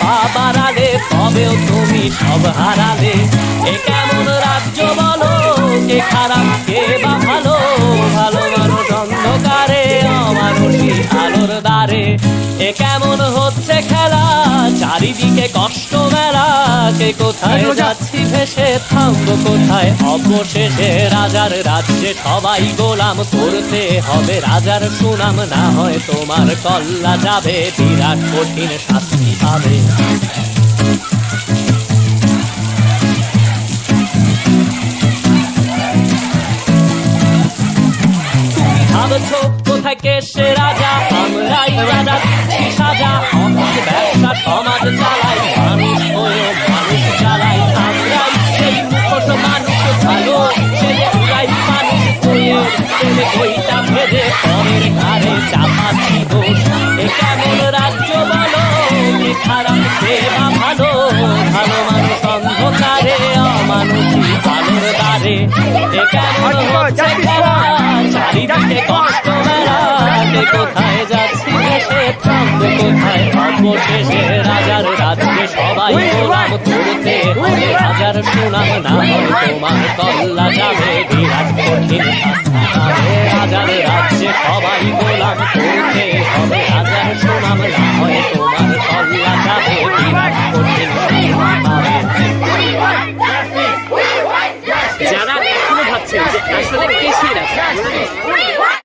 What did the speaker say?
পা বাড়ালে তবেও তুমি সব হারালে। এ কেমন রাজ্য বলো, কে খারাপ, কে বা ভালো? ভালো মানুষ অন্ধকারে, অমানুষী আলোর দ্বারে। এ কেমন হচ্ছে খেলা চারিদিকে কষ্ট মেলা কে কোথায় যাচ্ছি ভেসে থামবো কোথায়? অবশেষে রাজার রাজ্যে সবাই গোলাম করতে হবে রাজার সুনাম না হয় তোমার কল্লা যাবে বিরাট কঠিন শাস্তি পাবে। ভাবছ কোথায় কে সে রাজা? আমরাই রাজা সাজা? সমাজ চালাই মানুষ হয়েও মানুষ চালাই আমরাই সেই মুখোশ মানুষ ভালো সেই উড়াই মানুষ হয়ে তেলে বইটা ভেজে পরের চাপাচ্ছি দোষ এ কেমন রাজ্য বলো খারাপ কে বা ভালো ভালো মানুষ অন্ধকারে অমানুষী আলোর দ্বারে। এ কেমন হচ্ছে চারিদিকে কষ্ট মেলা কোথায় অবশেষে রাজার রাজ্যে সবাই প্রণাম করতে হবে। রাজার সুনাম না তোমার কল্লা যাবে বিরাট কঠিন রাজার রাজ্যে সবাই গোলাম করতে হবে। রাজার সুনাম না তোমার কল্লা যাবে বিরাট কঠিন যারা এখনও ভাবছেন যে আসলে কে সেরা